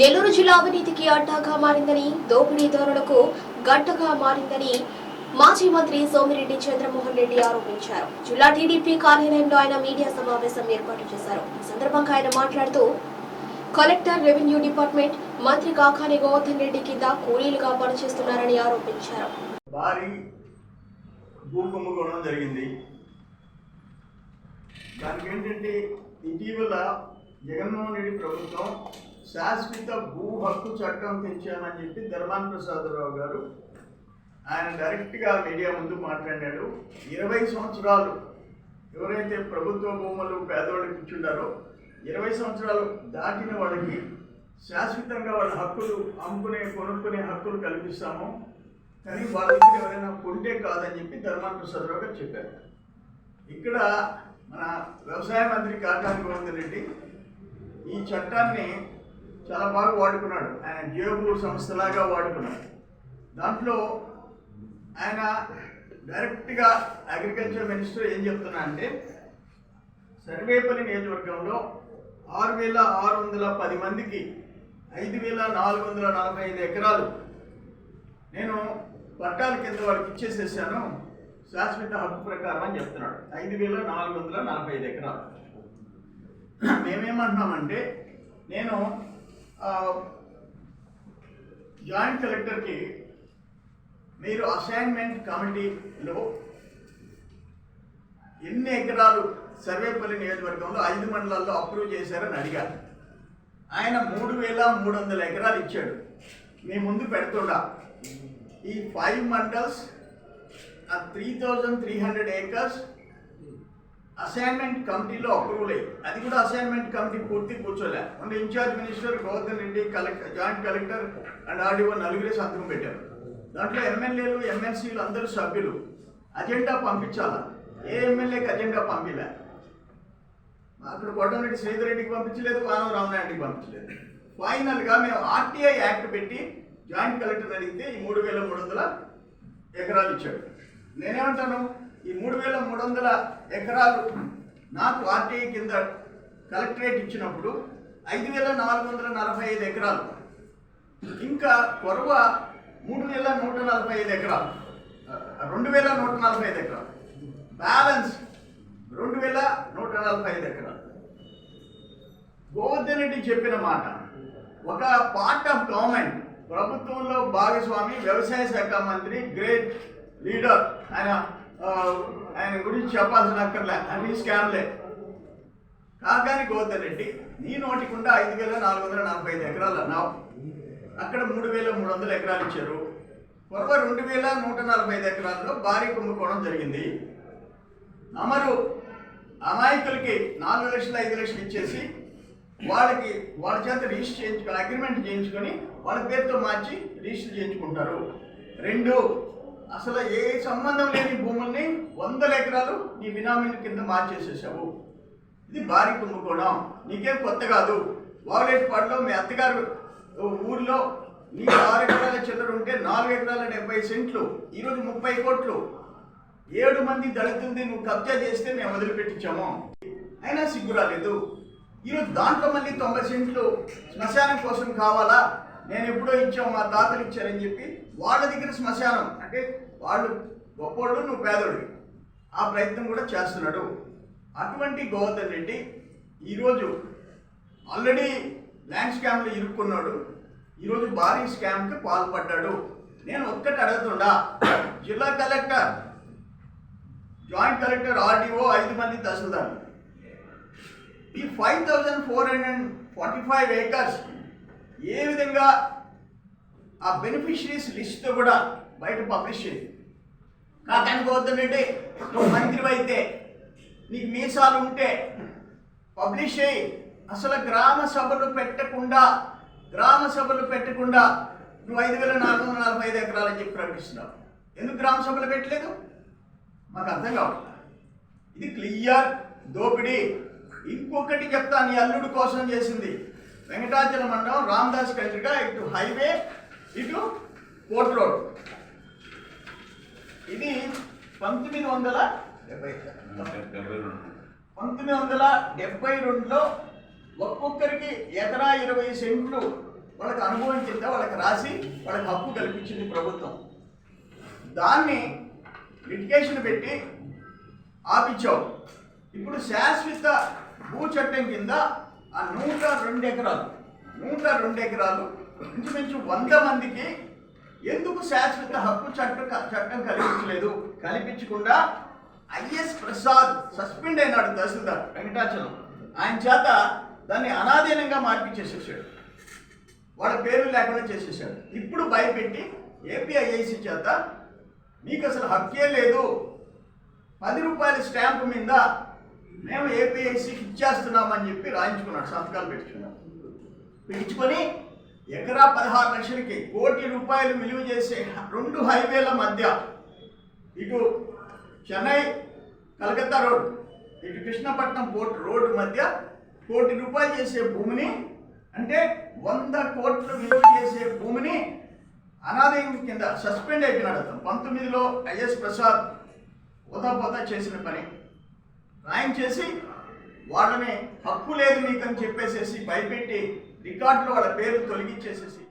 నెల్లూరు జిల్లా అవినీతికి అడ్డాగా మారిందని దోపిడీదారులకు గడ్డగా మారిందని మాజీ మంత్రి సోమిరెడ్డి చంద్రమోహన్ రెడ్డి ఆరోపించారు. జిల్లా టీడీపీ కార్యాలయంలో ఆయన మీడియా సమావేశం ఏర్పాటు చేశారు. ఈ సందర్భంగా ఆయన మాట్లాడుతూ కలెక్టర్ రెవెన్యూ డిపార్ట్మెంట్ మంత్రి కాకాని గోవర్ధన్ రెడ్డి కింద కూలీలుగా పనిచేస్తున్నారని ఆరోపించారు. భారీ జరిగింది. దానికి ఏంటంటే ఇటీవల జగన్మోహన్ రెడ్డి ప్రభుత్వం శాశ్వత భూ హక్కు చట్టం తెచ్చామని చెప్పి ధర్మాన ప్రసాదరావు గారు ఆయన డైరెక్ట్గా మీడియా ముందు మాట్లాడాడు. ఇరవై సంవత్సరాలు ఎవరైతే ప్రభుత్వ భూములు పేదవాళ్ళకి ఇచ్చిండారో ఇరవై సంవత్సరాలు దాటిన వాళ్ళకి శాశ్వతంగా వాళ్ళ హక్కులు అమ్ముకునే కొనుక్కునే హక్కులు కల్పిస్తాము. కానీ వాళ్ళ దగ్గర ఎవరైనా కొంటే కాదని చెప్పి ధర్మాన ప్రసాదరావు గారు చెప్పారు. ఇక్కడ మన వ్యవసాయ మంత్రి కాకాని గోవిందరెడ్డి ఈ చట్టాన్ని చాలా బాగా వాడుకున్నాడు. ఆయన జేబు సంస్థలాగా వాడుకున్నాడు. దాంట్లో ఆయన డైరెక్ట్గా అగ్రికల్చర్ మినిస్టర్ ఏం చెప్తున్నా అంటే సర్వేపల్లి నియోజకవర్గంలో ఆరు వేల ఆరు వందల పది మందికి ఐదు వేల నాలుగు వందల నలభై ఐదు ఎకరాలు నేను పట్టాల కింద వాళ్ళకి ఇచ్చేసేసాను. శాశ్వత హక్కు ప్రకారం అని చెప్తున్నాడు. ఐదు వేల నాలుగు వందల నలభై ఐదు ఎకరాలు. మేమేమంటున్నామంటే నేను జాయింట్ కలెక్టర్కి మీరు అసైన్మెంట్ కమిటీలో ఎన్ని ఎకరాలు సర్వేపల్లి నియోజకవర్గంలో ఐదు మండలాల్లో అప్రూవ్ చేశారని అడిగారు. ఆయన మూడు వేల మూడు వందల ఎకరాలు ఇచ్చాడు. మీ ముందు పెడుతుండా. ఈ five mandals three thousand three hundred acres assignment కమిటీలో అప్రూవల్ అయ్యి అది కూడా అసైన్మెంట్ కమిటీ పూర్తి కూర్చోలే. ఉన్న incharge minister governor Reddy collector joint collector and RDO నలుగురే సంతకం పెట్టారు. దాంట్లో ఎమ్మెల్యేలు ఎమ్మెల్సీలు అందరూ సభ్యులు. అజెండా పంపించాలా? ఏ ఎమ్మెల్యేకి అజెండా పంపిలే? అక్కడ కోటమిరెడ్డి శ్రీధర్ రెడ్డికి పంపించలేదు వానవ రామనాయుడికి పంపించలేదు. ఫైనల్గా మేము ఆర్టీఐ యాక్ట్ పెట్టి జాయింట్ కలెక్టర్ అడిగితే ఈ మూడు వేల మూడు వందల ఎకరాలు ఇచ్చాడు. నేనేమంటాను? ఈ మూడు వేల మూడు వందల ఎకరాలు నాకు ఆర్టీఐ కింద కలెక్టరేట్ ఇచ్చినప్పుడు ఐదు వేల నాలుగు వందల నలభై ఐదు ఎకరాలు. ఇంకా కొరవ మూడు వేల నూట నలభై ఐదు ఎకరాలు. రెండు వేల నూట నలభై ఐదు ఎకరాలు. బ్యాలెన్స్ రెండు వేల నూట నలభై ఐదు ఎకరాలు. గోవర్ధన్ రెడ్డి చెప్పిన మాట ఒక పార్ట్ ఆఫ్ గవర్నమెంట్ ప్రభుత్వంలో భాగస్వామి వ్యవసాయ శాఖ మంత్రి గ్రేట్ లీడర్ ఆయన ఆయన గురించి చెప్పాల్సిన అక్కర్లే. అన్ని స్కామ్లే కాకాని గోవర్ధన్ నీ నోటికుండా ఐదు వేల నాలుగు వందల నలభై ఐదు ఎకరాలు అన్నావు. అక్కడ మూడు వేల మూడు వందల ఎకరాలు ఇచ్చారు. కొరవ రెండు వేల నూట నలభై ఐదు ఎకరాల్లో భారీ కుంభకోణం జరిగింది. అమరు అమాయకులకి నాలుగు లక్షలు ఐదు లక్షలు ఇచ్చేసి వాళ్ళకి వాళ్ళ చేత రిజిస్టర్ చేయించుకొని అగ్రిమెంట్ చేయించుకొని వాళ్ళ పేరుతో మార్చి రిజిస్టర్ చేయించుకుంటారు. రెండు అసలు ఏ సంబంధం లేని భూముల్ని వందల ఎకరాలు నీ బినామీల కింద మార్చేసేసావు. ఇది భారీ కుంభకోణం. నీకేం కొత్త కాదు. వావులేటిపాడులో మీ అత్తగారు ఊర్లో నీకు ఆరు ఎకరాల చిల్లర ఉంటే నాలుగు ఎకరాల డెబ్బై సెంట్లు ఈరోజు ముప్పై కోట్లు. ఏడు మంది దళితుల్ని నువ్వు కబ్జా చేస్తే మేము వదిలిపెట్టించాము. అయినా సిగ్గు రాలేదు. ఈరోజు దాంట్లో మళ్ళీ తొంభై సెంట్లు శ్మశానం కోసం కావాలా? నేను ఎప్పుడో ఇచ్చాం మా తాతలు ఇచ్చారని చెప్పి వాళ్ళ దగ్గర శ్మశానం. అంటే వాళ్ళు గొప్పోళ్ళు నువ్వు పేదోడివి. ఆ ప్రయత్నం కూడా చేస్తున్నాడు. అటువంటి గోవర్ధన్ రెడ్డి ఈరోజు ఆల్రెడీ ల్యాండ్ స్కామ్లో ఇరుక్కున్నాడు. ఈరోజు భారీ స్కామ్కి పాల్పడ్డాడు. నేను ఒక్కటి అడుగుతుండా జిల్లా కలెక్టర్ జాయింట్ కలెక్టర్ ఆర్డీఓ ఐదు మంది తహసీల్దార్లు. ఈ five thousand four hundred forty five acres ఏ విధంగా ఆ బెనిఫిషరీస్ లిస్ట్ కూడా బయట పబ్లిష్ చేయి కాకాని గోవర్ధన్ నువ్వు మంత్రి అయితే నీకు మీసాలు ఉంటే పబ్లిష్ చేయి. అసలు గ్రామ సభలు పెట్టకుండా గ్రామ సభలు పెట్టకుండా నువ్వు ఐదు వేల నాలుగు వందల నలభై ఐదు ఎకరాలని చెప్పి ప్రకటిస్తున్నావు. ఎందుకు గ్రామ సభలు పెట్టలేదు? మాకు అర్థం కావట్లేదు ఇది క్లియర్ దోపిడీ. ఇంకొకటి చెప్తా నీ అల్లుడు కోసం చేసింది. వెంకటాచల మండలం రామదాస్ కంట్రిగా ఇటు హైవే ఇటు కోర్ట్ రోడ్. ఇది పంతొమ్మిది వందల డెబ్బై పంతొమ్మిది వందల డెబ్బై రెండులో ఒక్కొక్కరికి ఎకరా ఇరవై సెంట్లు వాళ్ళకి అనుభవం కింద వాళ్ళకి రాసి వాళ్ళకి హక్కు కల్పించింది ప్రభుత్వం. దాన్ని లిటిగేషన్ పెట్టి ఆపించావు ఇప్పుడు శాశ్వత భూ చట్టం కింద ఆ నూట రెండు ఎకరాలు. నూట రెండు ఎకరాలు. ఇంచుమించు వంద మందికి ఎందుకు శాశ్వత హక్కు చట్టం చట్టం కల్పించలేదు? కల్పించకుండా ఐఎస్ ప్రసాద్ సస్పెండ్ అయినాడు తహసీల్దార్ వెంకటాచలం. ఆయన చేత దాన్ని అనాధీనంగా మార్పిచ్చేసేసాడు. వాళ్ళ పేరు లేకుండా చేసేసాడు. ఇప్పుడు భయపెట్టి ఏపీఐఐసి చేత మీకు అసలు హక్కే లేదు. పది రూపాయల స్టాంపు మీద మేము ఏపీఎస్సీకి ఇచ్చేస్తున్నామని చెప్పి రాయించుకున్నాడు సంతకాలు పెట్టుకున్నాడు. పెంచుకొని ఎకరా పదహారు లక్షలకి కోటి రూపాయలు విలువ చేసే రెండు హైవేల మధ్య ఇటు చెన్నై కలకత్తా రోడ్ ఇటు కృష్ణపట్నం పోర్ట్ రోడ్డు మధ్య కోటి రూపాయలు చేసే భూమిని అంటే వంద కోట్లు విలువ చేసే భూమిని అనాదయం కింద సస్పెండ్ అయిపోయినాడు అతను. పంతొమ్మిదిలో ఐఎస్ ప్రసాద్ పోతా చేసిన పని. రాయం చేసి వాళ్ళని హక్కు లేదు మీకు అని చెప్పేసేసి భయపెట్టి రికార్డులో వాళ్ళ పేర్లు తొలగించేసేసి